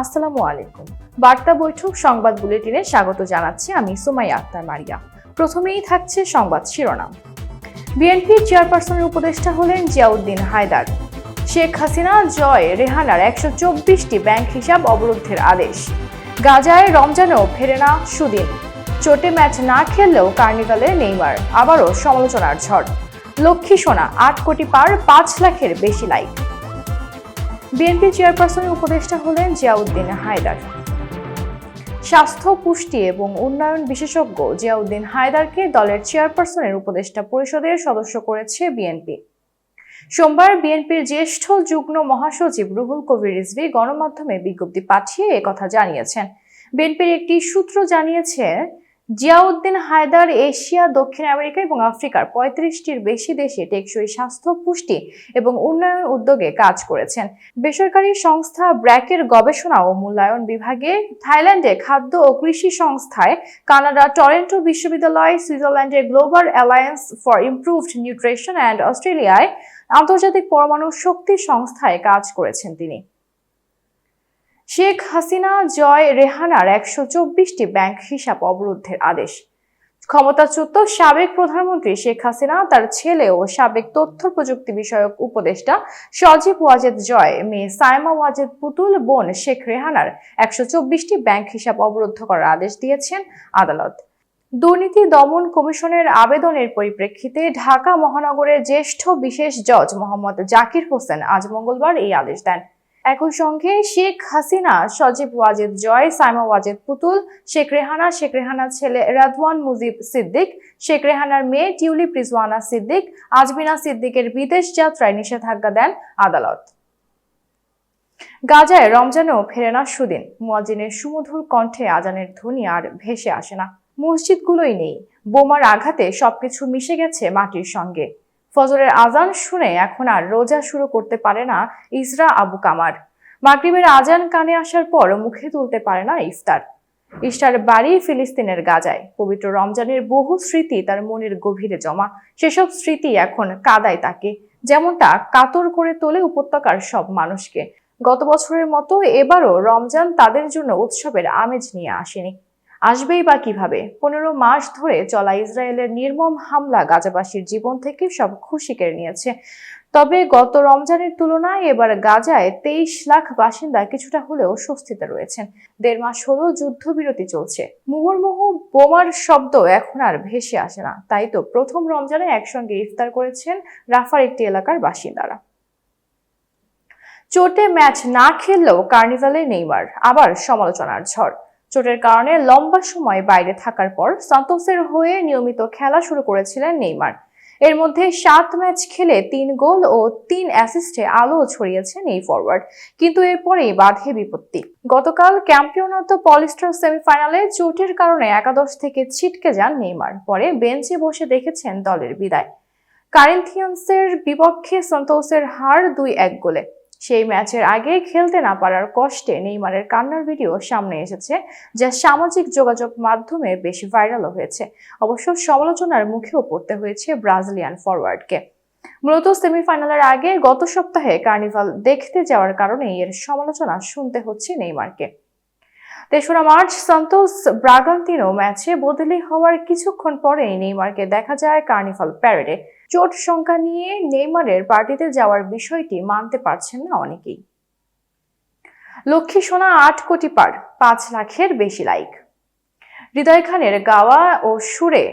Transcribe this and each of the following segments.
আসসালামু আলাইকুম। বার্তা বৈঠক সংবাদ বুলেটিনে স্বাগত জানাচ্ছি আমি সুমাইয়া আক্তার মারিয়া। প্রথমেই থাকছে সংবাদ শিরোনাম। বিএনপির চেয়ারপারসনের উপদেষ্টা হলেন জিয়াউদ্দিন হায়দার। শেখ হাসিনা জয় রেহানার একশো চব্বিশটি ব্যাংক হিসাব অবরুদ্ধের আদেশ। গাজায় রমজানেও ফেরে না সুদিন। চোটে ম্যাচ না খেললেও কার্নিভালে নেইমার। আবারও সমালোচনার ঝড়। লক্ষ্মী সোনা আট কোটি পার পাঁচ লাখের বেশি লাইক। বিএনপি চেয়ারপারসনের উপদেষ্টা হলেন জিয়াউদ্দিন হায়দার। স্বাস্থ্য, পুষ্টি এবং উন্নয়ন বিশেষজ্ঞ জিয়াউদ্দিন হায়দারকে দলের চেয়ারপারসনের উপদেষ্টা পরিষদের সদস্য করেছে বিএনপি। সোমবার বিএনপির জ্যেষ্ঠ যুগ্ম মহাসচিব রুহুল কবির রিজভি গণমাধ্যমে বিজ্ঞপ্তি পাঠিয়ে একথা জানিয়েছেন। বিএনপির একটি সূত্র জানিয়েছে জিয়াউদ্দিন হায়দার এশিয়া, দক্ষিণ আমেরিকা এবং আফ্রিকার পঁয়ত্রিশটির বেশি দেশে টেকসই স্বাস্থ্য পুষ্টি এবং উন্নয়ন উদ্যোগে কাজ করেছেন। বেসরকারি সংস্থা ব্র্যাকের গবেষণা ও মূল্যায়ন বিভাগে থাইল্যান্ডে খাদ্য ও কৃষি সংস্থায় কানাডা টরেন্টো বিশ্ববিদ্যালয় সুইজারল্যান্ডের global alliance for improved nutrition and অস্ট্রেলিয়ায় আন্তর্জাতিক পরমাণু শক্তি সংস্থায় কাজ করেছেন তিনি। শেখ হাসিনা জয় রেহানার একশো চব্বিশটি ব্যাংক হিসাব অবরুদ্ধের আদেশ। ক্ষমতাচ্যুত সাবেক প্রধানমন্ত্রী শেখ হাসিনা, তার ছেলে ও সাবেক তথ্য প্রযুক্তি বিষয়ক উপদেষ্টা সজীব ওয়াজেদ জয়, মেয়ে সাইমা ওয়াজেদ পুতুল বোন শেখ রেহানার একশো চব্বিশটি ব্যাংক হিসাব অবরুদ্ধ করার আদেশ দিয়েছেন আদালত। দুর্নীতি দমন কমিশনের আবেদনের পরিপ্রেক্ষিতে ঢাকা মহানগরের জ্যেষ্ঠ বিশেষ জজ মোহাম্মদ জাকির হোসেন আজ মঙ্গলবার এই আদেশ দেন। একই সঙ্গে শেখ হাসিনা, সজীব ওয়াজেদ জয়, সাইমা ওয়াজেদ পুতুল, শেখ রেহানা, শেখ রেহানার ছেলে রাদওয়ান মুজিব সিদ্দিক, শেখ রেহানার মেয়ে টিউলিপ রিজওয়ানা সিদ্দিক, আজমিনা সিদ্দিকের বিদেশ যাত্রায় নিষেধাজ্ঞা দেন আদালত। গাজায় রমজানেও ফেরে না সুদিন। মুয়াজিনের সুমধুর কণ্ঠে আজানের ধ্বনি আর ভেসে আসে না। মসজিদগুলোই নেই। বোমার আঘাতে সবকিছু মিশে গেছে মাটির সঙ্গে। ফজরের আজান শুনে এখন আর রোজা শুরু করতে পারে না ইসরা আবু কামার। মাগরিবের আজান কানে আসার পর মুখে তুলতে পারে না ইফতার। ইস্টার বাড়ি ফিলিস্তিনের গাজায়। পবিত্র রমজানের বহু স্মৃতি তার মনের গভীরে জমা। সেসব স্মৃতি এখন কাদায় তাকে, যেমনটা কাতর করে তোলে উপত্যকার সব মানুষকে। গত বছরের মতো এবারও রমজান তাদের জন্য উৎসবের আমেজ নিয়ে আসেনি। আসবেই বা কীভাবে? পনেরো মাস ধরে চলা ইসরায়েলের নির্মম হামলা গাজাবাসীর জীবন থেকে সব খুশি কেড়ে নিয়েছে। তবে গত রমজানের তুলনায় এবার গাজায় তেইশ লাখ বাসিন্দা কিছুটা হলেও স্বস্তিতে রয়েছেন। দেড় মাস হলো যুদ্ধবিরতি চলছে। মুহুর্মুহু বোমার শব্দ এখন আর ভেসে আসে না। তাই তো প্রথম রমজানে একসঙ্গে ইফতার করেছেন রাফার একটি এলাকার বাসিন্দারা। চোটে ম্যাচ না খেললেও কার্নিভালে নেইমার। আবার সমালোচনার ঝড়। চোটের কারণে লম্বা সময় বাইরে থাকার পর সান্তোসের হয়ে নিয়মিত খেলা শুরু করেছিলেন নেইমার। এর মধ্যে সাত ম্যাচ খেলে তিন গোল ও তিন অ্যাসিস্টে আলো ছড়িয়েছেন এই ফরওয়ার্ড কিন্তু এরপরেই বাধে বিপত্তি। গতকাল ক্যাম্পিয়নাতো পলিস্টার সেমিফাইনালে চোটের কারণে একাদশ থেকে ছিটকে যান নেইমার, পরে বেঞ্চে বসে দেখেছেন দলের বিদায়। কারিন্থিয়ান্সের বিপক্ষে সন্তোসের হার দুই এক গোলে। সেই ম্যাচের আগে খেলতে না পারার কষ্টে নেইমারের কান্নার ভিডিও সামনে এসেছে, যা সামাজিক যোগাযোগ মাধ্যমে বেশ ভাইরালও হয়েছে। অবশ্য সমালোচনার মুখেও পড়তে হয়েছে ব্রাজিলিয়ান ফরওয়ার্ডকে মূলত সেমিফাইনালের আগে গত সপ্তাহে কার্নিভাল দেখতে যাওয়ার কারণে এর সমালোচনা শুনতে হচ্ছে নেইমারকে। তেসরা মার্চ সান্তোস ব্রাগান্তিনো ম্যাচে বদলি হওয়ার কিছুক্ষণ পরেই নেইমারকে দেখা যায় কার্নিভাল প্যারেডে। চোট সংখ্যা নিয়ে নেইমারের পার্টিতে যাওয়ার বিষয়টি মানতে পারছেন না অনেকেই। লক্ষ্মী সোনা আট কোটি পার, পাঁচ লাখের বেশি লাইক। হৃদয় খানের গাওয়া ও সুরে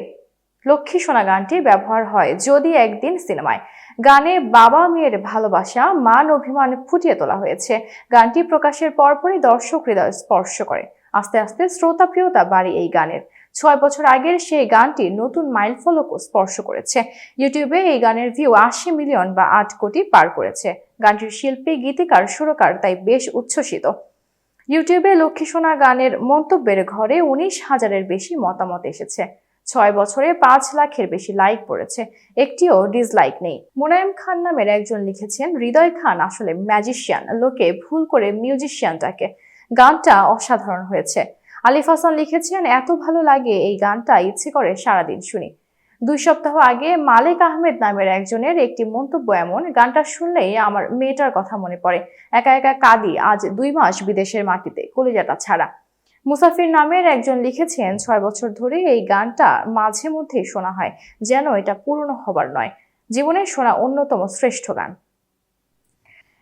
লক্ষ্মী সোনা গানটি ব্যবহার হয় যদি একদিন সিনেমায়। গানে বাবা মেয়ের ভালোবাসা, মান অভিমান ফুটিয়ে তোলা হয়েছে। গানটি প্রকাশের পরপরই দর্শক হৃদয় স্পর্শ করে। আস্তে আস্তে শ্রোতাপ্রিয়তা বাড়ি এই গানের। ছয় বছর আগের সেই গানটি নতুন মাইল ফলকও স্পর্শ করেছে। ইউটিউবে এই গানের ভিউ আশি মিলিয়ন বা আট কোটি পার করেছে। গানটির শিল্পী, গীতিকার, সুরকার তাই বেশ উচ্ছ্বসিত। ইউটিউবে লক্ষ্মী সোনা গানের মন্তব্যের ঘরে উনিশ হাজারের বেশি মতামত এসেছে। ছয় বছরে পাঁচ লাখের বেশি লাইক পড়েছে। একটিও ডিসলাইক নেই। মোনায়েম খান নামের একজন লিখেছেন, হৃদয় খান আসলে ম্যাজিশিয়ান লোকে ভুল করে মিউজিশিয়ানটাকে গানটা অসাধারণ হয়েছে। আলিফ হাসান লিখেছেন, এত ভালো লাগে এই গানটা, ইচ্ছে করে সারাদিন শুনি। দুই সপ্তাহ আগে মালিক আহমেদ নামের একজনের একটি মন্তব্য এমন, গানটা শুনলেই আমার মেয়েটার কথা মনে পড়ে। একা একা কাঁদি, আজ দুই মাস বিদেশের মাটিতে, কলিজাটা ছাড়া। মুসাফির নামের একজন লিখেছেন, ছয় বছর ধরে এই গানটা মাঝে মধ্যেই শোনা হয়, যেন এটা পুরনো হবার নয়। জীবনে শোনা অন্যতম শ্রেষ্ঠ গান।